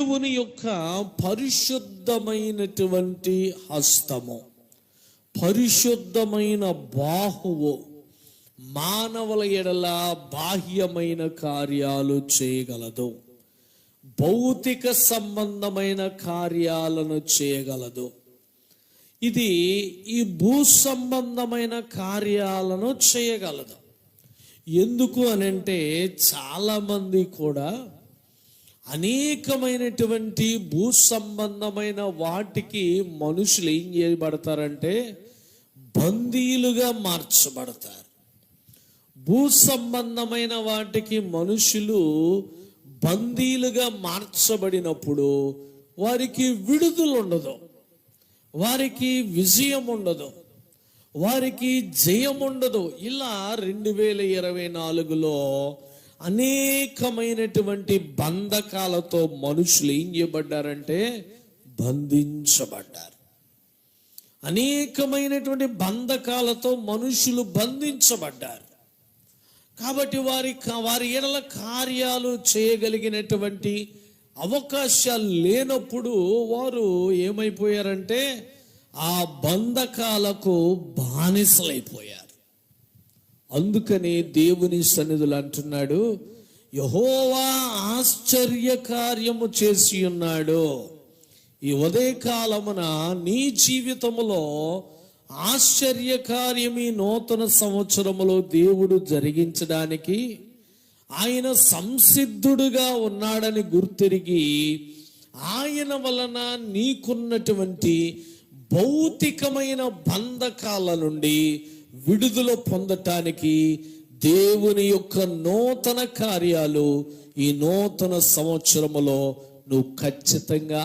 దేవుని యొక్క పరిశుద్ధమైనటువంటి హస్తము పరిశుద్ధమైన బాహువు మానవుల ఎడల బాహ్యమైన కార్యాలు చేయగలదు. భౌతిక సంబంధమైన కార్యాలను చేయగలదు. ఇది ఈ భూ సంబంధమైన కార్యాలను చేయగలదు. ఎందుకు అనంటే చాలామంది కూడా అనేకమైనటువంటి భూ సంబంధమైన వాటికి మనుషులు ఏం చేయబడతారంటే బందీలుగా మార్చబడతారు. భూ సంబంధమైన వాటికి మనుషులు బందీలుగా మార్చబడినప్పుడు వారికి విడుదల ఉండదు. వారికి విజయం ఉండదు. వారికి జయం ఉండదు. ఇలా రెండు వేల ఇరవై నాలుగులో అనేకమైనటువంటి బంధకాలతో మనుషులు ఏం చేయబడ్డారంటే బంధించబడ్డారు. అనేకమైనటువంటి బంధకాలతో మనుషులు బంధించబడ్డారు. కాబట్టి వారి వారి ఎడల కార్యాలు చేయగలిగినటువంటి అవకాశాలు లేనప్పుడు వారు ఏమైపోయారంటే ఆ బంధకాలకు బానిసలైపోయారు. అందుకని దేవుని సన్నిధులు అంటున్నాడు యహోవా ఆశ్చర్య కార్యము చేసి ఉన్నాడు. ఈ ఉదయకాలమున నీ జీవితములో ఆశ్చర్యకార్యం ఈ నూతన సంవత్సరములో దేవుడు జరిగించడానికి ఆయన సంసిద్ధుడుగా ఉన్నాడని గుర్తిరిగి ఆయన వలన నీకున్నటువంటి భౌతికమైన బంధకాల నుండి విడుదల పొందటానికి దేవుని యొక్క నూతన కార్యాలు ఈ నూతన సంవత్సరములో నువ్వు ఖచ్చితంగా